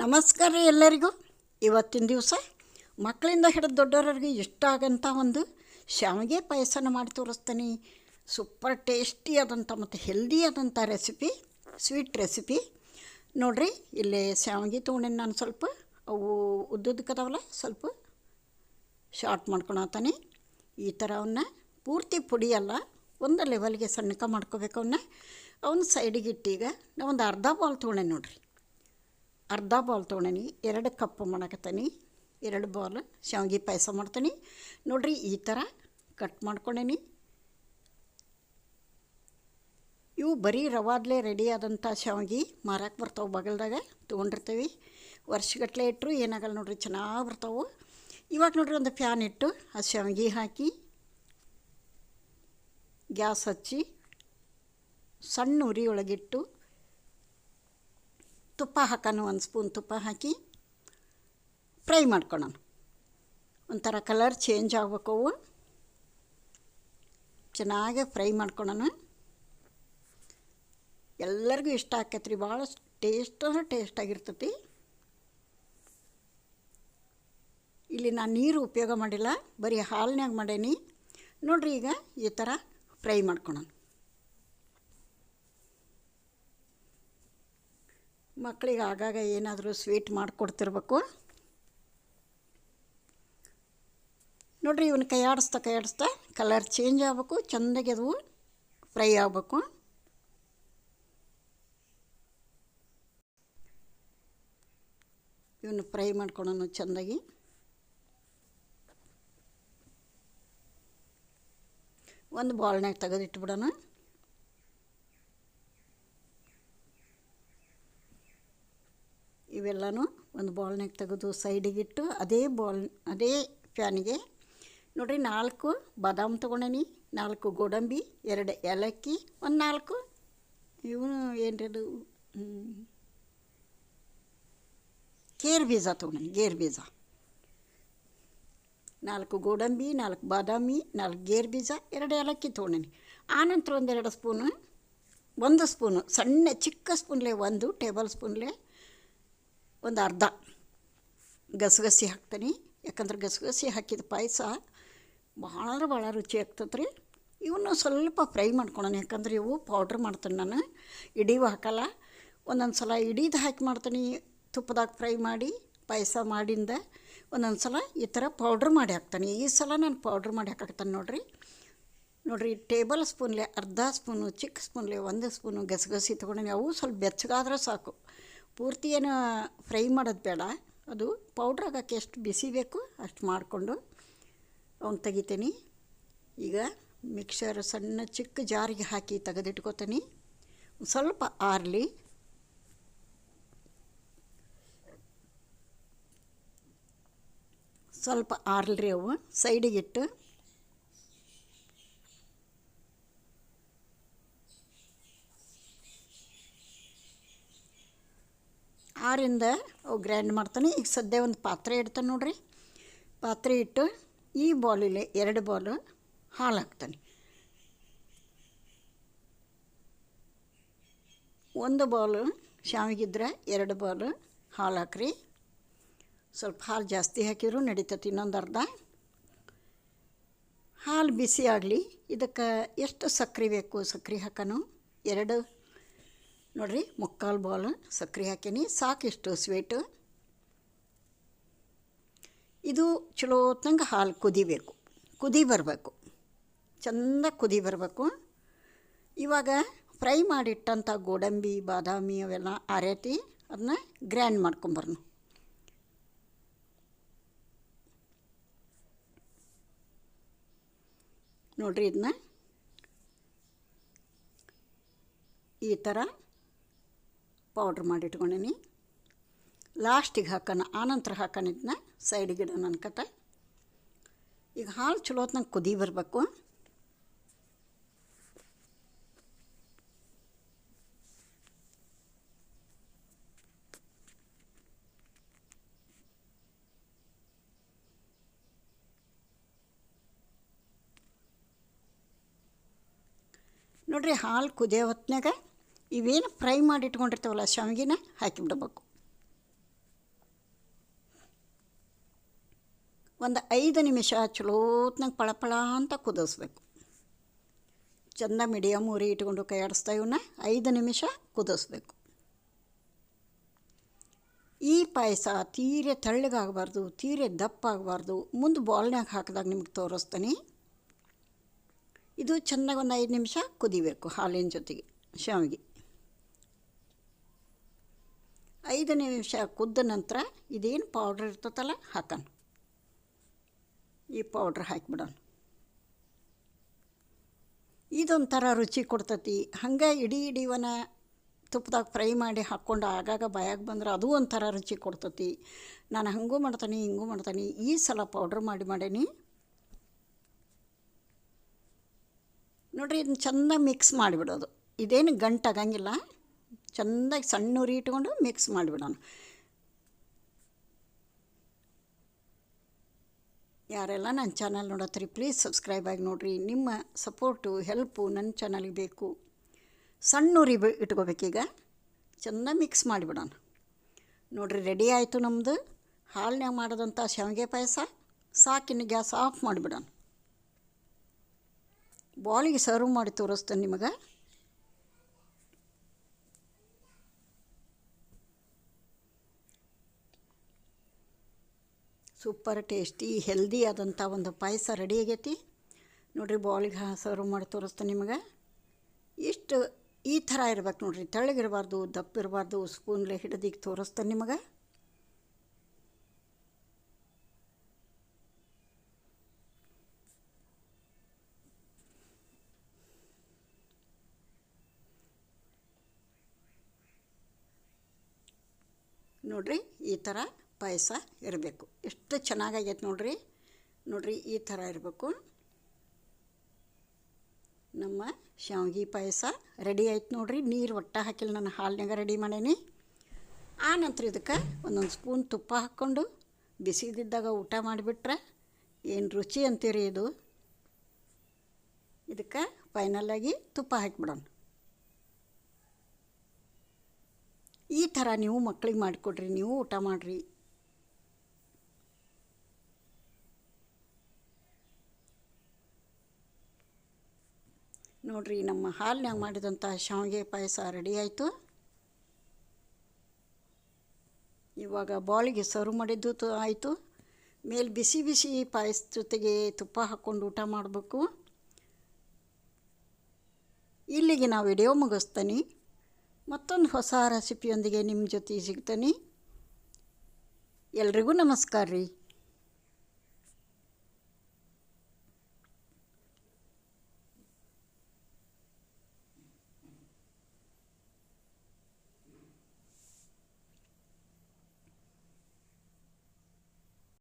ನಮಸ್ಕಾರ ರೀ ಎಲ್ಲರಿಗೂ. ಇವತ್ತಿನ ದಿವಸ ಮಕ್ಕಳಿಂದ ಹಿಡಿದು ದೊಡ್ಡವರಿಗೆ ಇಷ್ಟ ಆಗಂಥ ಒಂದು ಶಾವಿಗೆ ಪಾಯಸನ ಮಾಡಿ ತೋರಿಸ್ತೀನಿ. ಸೂಪರ್ ಟೇಸ್ಟಿ ಆದಂಥ ಮತ್ತು ಹೆಲ್ದಿ ಆದಂಥ ರೆಸಿಪಿ, ಸ್ವೀಟ್ ರೆಸಿಪಿ. ನೋಡಿರಿ, ಇಲ್ಲಿ ಶಾವಿಗೆ ತೊಗೊಂಡಿನಿ ನಾನು ಸ್ವಲ್ಪ. ಅವು ಉದ್ದುದ್ದಕ್ಕದವಲ್ಲ, ಸ್ವಲ್ಪ ಶಾರ್ಟ್ ಮಾಡ್ಕೊಳತಾನೆ ಈ ಥರ ಅವನ್ನ ಪೂರ್ತಿ ಪುಡಿಯಲ್ಲ ಒಂದು ಲೆವೆಲ್ಗೆ ಸಣ್ಣಕ ಮಾಡ್ಕೋಬೇಕು ಅವನ್ನ. ಅವನ ಸೈಡಿಗೆ ಇಟ್ಟೀಗ ಒಂದು ಅರ್ಧ ಬಾಲ್ ತೊಗೊಂಡೆ ನೋಡಿರಿ. ಅರ್ಧ ಬಾಲ್ ತೊಗೊಂಡೇನಿ ಎರಡು ಕಪ್ ಮಾಡಕತ್ತೀನಿ, ಎರಡು ಬಾಲ್ ಶಾವಿಗೆ ಪಾಯಸ ಮಾಡ್ತೀನಿ. ನೋಡಿರಿ, ಈ ಥರ ಕಟ್ ಮಾಡ್ಕೊಂಡೇನಿ. ಇವು ಬರೀ ರವಾದ್ಲೆ ರೆಡಿ ಆದಂಥ ಶಾವಿಗೆ ಮಾರಕ್ಕೆ ಬರ್ತಾವೆ ಬಗಲ್ದಾಗ, ತೊಗೊಂಡಿರ್ತೀವಿ. ವರ್ಷಗಟ್ಟಲೆ ಇಟ್ಟರು ಏನಾಗಲ್ಲ ನೋಡ್ರಿ, ಚೆನ್ನಾಗಿ ಬರ್ತಾವೆ. ಇವಾಗ ನೋಡ್ರಿ ಒಂದು ಫ್ಯಾನ್ ಇಟ್ಟು ಆ ಶಾವಿಗೆ ಹಾಕಿ, ಗ್ಯಾಸ್ ಹಚ್ಚಿ, ಸಣ್ಣ ಉರಿ ಒಳಗಿಟ್ಟು ತುಪ್ಪ ಹಾಕೋಣ ಒಂದು ಸ್ಪೂನ್ ತುಪ್ಪ ಹಾಕಿ ಫ್ರೈ ಮಾಡ್ಕೊಳ್ಳೋಣ ಒಂಥರ ಕಲರ್ ಚೇಂಜ್ ಆಗ್ಬೇಕು ಅವು. ಚೆನ್ನಾಗಿ ಫ್ರೈ ಮಾಡ್ಕೊಳ್ಳೋಣ ಎಲ್ಲರಿಗೂ ಇಷ್ಟ ಆಕೈತ್ರಿ, ಭಾಳ ಟೇಸ್ಟ್ ಅಂದ್ರೆ ಟೇಸ್ಟ್ ಆಗಿರ್ತತಿ ಇಲ್ಲಿ ನಾನು ನೀರು ಉಪಯೋಗ ಮಾಡಿಲ್ಲ, ಬರೀ ಹಾಲಿನಾಗ ಮಾಡೇನಿ. ನೋಡ್ರಿ ಈಗ ಈ ಥರ ಫ್ರೈ ಮಾಡ್ಕೊಳ್ಳೋಣ ಮಕ್ಕಳಿಗೆ ಆಗಾಗ ಏನಾದರೂ ಸ್ವೀಟ್ ಮಾಡಿಕೊಡ್ತಿರ್ಬೇಕು. ನೋಡಿರಿ ಇವನ್ನ ಕೈ ಕೈಯಾಡಿಸ್ತಾ ಕೈ ಆಡಿಸ್ತಾ ಕಲರ್ ಚೇಂಜ್ ಆಗಬೇಕು, ಚೆಂದಾಗಿ ಅದು ಫ್ರೈ ಆಗಬೇಕು. ಇವನ್ನ ಫ್ರೈ ಮಾಡ್ಕೊಳೋಣ ಚೆಂದಾಗಿ. ಒಂದು ಬಾಲ್ನಾಗ ತೆಗೆದಿಟ್ಬಿಡೋಣ. ಇವೆಲ್ಲನೂ ಒಂದು ಬಾಲ್ನಾಗ ತೆಗೆದು ಸೈಡಿಗಿಟ್ಟು ಅದೇ ಬಾಲ್, ಅದೇ ಫ್ಯಾನಿಗೆ ನೋಡಿರಿ ನಾಲ್ಕು ಬಾದಾಮ್ ತೊಗೊಂಡೇನಿ, ನಾಲ್ಕು ಗೋಡಂಬಿ, ಎರಡು ಏಲಕ್ಕಿ, ಒಂದು ನಾಲ್ಕು ಇವನು ಏನ್ರದು ಗೇರ್ ಬೀಜ ತೊಗೊಂಡೇನಿ, ಗೇರ್ ಬೀಜ. ನಾಲ್ಕು ಗೋಡಂಬಿ, ನಾಲ್ಕು ಬಾದಾಮಿ, ನಾಲ್ಕು ಗೇರ್ ಬೀಜ, ಎರಡು ಏಲಕ್ಕಿ ತೊಗೊಂಡೇನಿ. ಆನಂತರ ಒಂದೆರಡು ಸ್ಪೂನು, ಒಂದು ಸ್ಪೂನು, ಸಣ್ಣ ಚಿಕ್ಕ ಸ್ಪೂನ್ಲೆ ಒಂದು ಟೇಬಲ್ ಸ್ಪೂನ್ಲೆ ಒಂದು ಅರ್ಧ ಗಸಗಸಿ ಹಾಕ್ತೀನಿ. ಯಾಕಂದ್ರೆ ಗಸಗಸಿ ಹಾಕಿದ ಪಾಯಸ ಭಾಳ ಅಂದ್ರೆ ಭಾಳ ರುಚಿ ಆಗ್ತದೆ ರೀ ಇವನ್ನ ಸ್ವಲ್ಪ ಫ್ರೈ ಮಾಡ್ಕೊಳೋಣ. ಯಾಕಂದ್ರೆ ಇವು ಪೌಡ್ರ್ ಮಾಡ್ತೀನಿ ನಾನು. ಇಡೀವು ಹಾಕಲ್ಲ. ಒಂದೊಂದು ಸಲ ಇಡೀದು ಹಾಕಿ ಮಾಡ್ತೀನಿ. ತುಪ್ಪದಾಗ ಫ್ರೈ ಮಾಡಿ ಪಾಯಸ ಮಾಡಿಂದ ಒಂದೊಂದು ಸಲ ಈ ಥರ ಪೌಡ್ರ್ ಮಾಡಿ ಹಾಕ್ತೀನಿ. ಈ ಸಲ ನಾನು ಪೌಡ್ರ್ ಮಾಡಿ ಹಾಕಾಕ್ತಾನೆ ನೋಡಿರಿ. ನೋಡಿರಿ ಟೇಬಲ್ ಸ್ಪೂನ್ಲೆ ಅರ್ಧ ಸ್ಪೂನು ಚಿಕ್ಕ ಸ್ಪೂನ್ಲೆ ಒಂದು ಸ್ಪೂನು ಗಸಗಸಿ ತೊಗೊಂಡಿನಿ. ಅವು ಸ್ವಲ್ಪ ಬೆಚ್ಚಗಾದ್ರೆ ಸಾಕು. ಪೂರ್ತಿ ಏನು ಫ್ರೈ ಮಾಡೋದು ಬೇಡ. ಅದು ಪೌಡ್ರ್ ಹಾಕೋಕ್ಕೆ ಎಷ್ಟು ಬಿಸಿ ಬೇಕು ಅಷ್ಟು ಮಾಡಿಕೊಂಡು ಅವ್ನು ತೆಗಿತೀನಿ. ಈಗ ಮಿಕ್ಸರ್ ಸಣ್ಣ ಚಿಕ್ಕ ಜಾರಿಗೆ ಹಾಕಿ ತೆಗೆದಿಟ್ಕೋತೀನಿ. ಸ್ವಲ್ಪ ಆರಲಿ. ಸ್ವಲ್ಪ ಆರ್ಲ್ರಿ ಅವು. ಸೈಡಿಗಿಟ್ಟು ಆರಿಂದ ಗ್ರ್ಯಾಂಡ್ ಮಾಡ್ತಾನೆ. ಈಗ ಸದ್ಯ ಒಂದು ಪಾತ್ರೆ ಇಡ್ತಾನೆ ನೋಡ್ರಿ. ಪಾತ್ರೆ ಇಟ್ಟು ಈ ಬಾಲಿಲೆ ಎರಡು ಬಾಲು ಹಾಳು ಹಾಕ್ತಾನೆ. ಒಂದು ಬಾಲು ಶಾವಿಗಿದ್ರೆ ಎರಡು ಬಾಲು ಹಾಲು ಹಾಕ್ರಿ. ಸ್ವಲ್ಪ ಹಾಲು ಜಾಸ್ತಿ ಹಾಕಿದ್ರು ನಡೀತೈತಿ ಇನ್ನೊಂದು ಅರ್ಧ. ಹಾಲು ಬಿಸಿ ಆಗಲಿ, ಇದಕ್ಕೆ ಎಷ್ಟು ಸಕ್ಕರೆ ಬೇಕು ಸಕ್ಕರೆ ಹಾಕೋನು? ಎರಡು ನೋಡಿರಿ, ಮುಕ್ಕಾಲು ಬಾಲ್ ಸಕ್ಕರೆ ಹಾಕೀನಿ ಸಾಕಿಷ್ಟು ಸ್ವೀಟು ಇದು ಚಲೋ ಹಾಲು ಕುದಿಬೇಕು, ಕುದಿ ಬರಬೇಕು, ಚಂದ ಕುದಿ ಬರಬೇಕು. ಇವಾಗ ಫ್ರೈ ಮಾಡಿಟ್ಟಂಥ ಗೋಡಂಬಿ, ಬಾದಾಮಿ ಅವೆಲ್ಲ ಅರೆತಿ ಅದನ್ನ ಗ್ರ್ಯಾಂಡ್ ಮಾಡ್ಕೊಂಬರ್ನು. ನೋಡ್ರಿ ಇದನ್ನ ಈ ಥರ ಪೌಡ್ರ್ ಮಾಡಿಟ್ಕೊಂಡೀನಿ ಲಾಸ್ಟಿಗೆ ಹಾಕೋಣ, ಆನಂತರ ಹಾಕೋಣ ಇದನ್ನ ಸೈಡಿಗೆ ನನ್ನ ಕಟ ಈಗ ಹಾಲು ಚಲೋ ಹೊತ್ನಂಗೆ ಕುದಿ ಬರಬೇಕು. ನೋಡ್ರಿ, ಹಾಲು ಕುದಿಯೋ ಹೊತ್ನಾಗ ಇವೇನು ಫ್ರೈ ಮಾಡಿ ಇಟ್ಕೊಂಡಿರ್ತಾವಲ್ಲ ಶಾವಿಗೆನ ಹಾಕಿಬಿಡ್ಬೇಕು. ಒಂದು ಐದು ನಿಮಿಷ ಚಲೋತ್ನಾಗ ಪಳಪಳ ಅಂತ ಕುದಿಸ್ಬೇಕು. ಚೆಂದ ಮೀಡಿಯಮ್ ಉರಿ ಇಟ್ಕೊಂಡು ಕೈ ಆಡಿಸ್ತಾ ಇವನ್ನ ಐದು ನಿಮಿಷ ಕುದಿಸ್ಬೇಕು. ಈ ಪಾಯಸ ತೀರೆ ತಳ್ಳಗಾಗಬಾರ್ದು, ತೀರೆ ದಪ್ಪ ಆಗಬಾರ್ದು ಮುಂದೆ ಬಾಲ್ನಾಗ ಹಾಕಿದಾಗ ನಿಮ್ಗೆ ತೋರಿಸ್ತೀನಿ. ಇದು ಚೆನ್ನಾಗಿ ಒಂದು ಐದು ನಿಮಿಷ ಕುದಿಬೇಕು ಹಾಲಿನ ಜೊತೆಗೆ, ಶಾವಿಗೆ. ಐದು ನಿಮಿಷ ಕುದ್ದ ನಂತರ ಇದೇನು ಪೌಡ್ರ್ ಇರ್ತದಲ್ಲ ಹಾಕೋಣ. ಈ ಪೌಡ್ರ್ ಹಾಕಿಬಿಡೋಣ. ಇದೊಂಥರ ರುಚಿ ಕೊಡ್ತತಿ. ಹಂಗೆ ಇಡೀ ಇಡೀವನ ತುಪ್ಪದಾಗ ಫ್ರೈ ಮಾಡಿ ಹಾಕ್ಕೊಂಡು ಆಗಾಗ ಬಾಯಾಗ ಬಂದ್ರೆ ಅದು ಒಂಥರ ರುಚಿ ಕೊಡ್ತತಿ. ನಾನು ಹಂಗೂ ಮಾಡ್ತೀನಿ, ಹಿಂಗೂ ಮಾಡ್ತೀನಿ. ಈ ಸಲ ಪೌಡ್ರ್ ಮಾಡಿ ಮಾಡೇನಿ. ನೋಡಿರಿ, ಇದನ್ನ ಚೆಂದ ಮಿಕ್ಸ್ ಮಾಡಿಬಿಡೋದು. ಇದೇನು ಗಂಟಾಗಂಗಿಲ್ಲ. ಚೆಂದಾಗಿ ಸಣ್ಣ ಉರಿ ಇಟ್ಕೊಂಡು ಮಿಕ್ಸ್ ಮಾಡಿಬಿಡೋಣ. ಯಾರೆಲ್ಲ ನನ್ನ ಚಾನಲ್ ನೋಡತ್ತೀರಿ ಪ್ಲೀಸ್ ಸಬ್ಸ್ಕ್ರೈಬ್ ಆಗಿ ನೋಡಿರಿ. ನಿಮ್ಮ ಸಪೋರ್ಟು ಹೆಲ್ಪು ನನ್ನ ಚಾನಲ್ಗೆ ಬೇಕು. ಸಣ್ಣ ಉರಿ ಇಟ್ಕೋಬೇಕೀಗ ಚೆನ್ನಾಗಿ ಮಿಕ್ಸ್ ಮಾಡಿಬಿಡೋಣ. ನೋಡಿರಿ ರೆಡಿ ಆಯಿತು ನಮ್ಮದು ಹಾಲಿನಾಗ ಮಾಡಿದಂಥ ಶಾವಿಗೆ ಪಾಯಸ, ಸಾಕಿನ ಗ್ಯಾಸ್ ಆಫ್ ಮಾಡಿಬಿಡೋಣ. ಬಾಲಿಗೆ ಸರ್ವ್ ಮಾಡಿ ತೋರಿಸ್ತೇನೆ ನಿಮಗೆ. ಸೂಪರ್, ಟೇಸ್ಟಿ, ಹೆಲ್ದಿ ಆದಂಥ ಒಂದು ಪಾಯಸ ರೆಡಿ ಆಗೈತಿ. ನೋಡಿರಿ, ಬಾಲಿಗೆ ಸರ್ವ್ ಮಾಡಿ ತೋರಿಸ್ತೇನೆ ನಿಮಗೆ. ಇಷ್ಟು ಈ ಥರ ಇರ್ಬೇಕು ನೋಡಿರಿ. ತೆಳ್ಳಗಿರಬಾರ್ದು ದಪ್ಪ ಇರಬಾರ್ದು ಸ್ಪೂನ್ಲೆ ಹಿಡಿದಿಗೆ ತೋರಿಸ್ತೇನೆ ನಿಮಗೆ. ನೋಡಿರಿ, ಈ ಥರ. ಪಾಯಸ ಇರಬೇಕು. ಎಷ್ಟು ಚೆನ್ನಾಗಾಗೈತೆ ನೋಡ್ರಿ. ನೋಡ್ರಿ, ಈ ಥರ ಇರಬೇಕು. ನಮ್ಮ ಶಾವ್ಗೆ ಪಾಯಸ ರೆಡಿ ಆಯ್ತು ನೋಡ್ರಿ. ನೀರು ಒಟ್ಟ ಹಾಕಿಲ್ಲ, ನಾನು ಹಾಲಿನಾಗ ರೆಡಿ ಮಾಡೇನಿ. ಆ ನಂತರ ಇದಕ್ಕೆ ಒಂದೊಂದು ಸ್ಪೂನ್ ತುಪ್ಪ ಹಾಕ್ಕೊಂಡು ಬಿಸಿದಿದ್ದಾಗ ಊಟ ಮಾಡಿಬಿಟ್ರೆ ಏನು ರುಚಿ ಅಂತೀರಿ ಇದು? ಇದಕ್ಕೆ ಫೈನಲಾಗಿ ತುಪ್ಪ ಹಾಕಿಬಿಡೋಣ. ಈ ಥರ ನೀವು ಮಕ್ಳಿಗೆ ಮಾಡಿಕೊಡ್ರಿ, ನೀವು ಊಟ ಮಾಡಿರಿ. ನೋಡಿರಿ, ನಮ್ಮ ಹಾಲಿನಾಗ ಮಾಡಿದಂಥ ಶಾವಿಗೆ ಪಾಯಸ ರೆಡಿ ಆಯಿತು. ಇವಾಗ ಬಾಳಿಗೆ ಸರ್ವ್ ಮಾಡಿದ್ದು ಆಯಿತು. ಮೇಲೆ ಬಿಸಿ ಬಿಸಿ ಪಾಯಸ ಜೊತೆಗೆ ತುಪ್ಪ ಹಾಕ್ಕೊಂಡು ಊಟ ಮಾಡಬೇಕು. ಇಲ್ಲಿಗೆ ನಾವು ವಿಡಿಯೋ ಮುಗಿಸ್ತೀನಿ. ಮತ್ತೊಂದು ಹೊಸ ರೆಸಿಪಿಯೊಂದಿಗೆ ನಿಮ್ಮ ಜೊತೆ ಸಿಗ್ತೀನಿ. ಎಲ್ರಿಗೂ ನಮಸ್ಕಾರ ರೀ.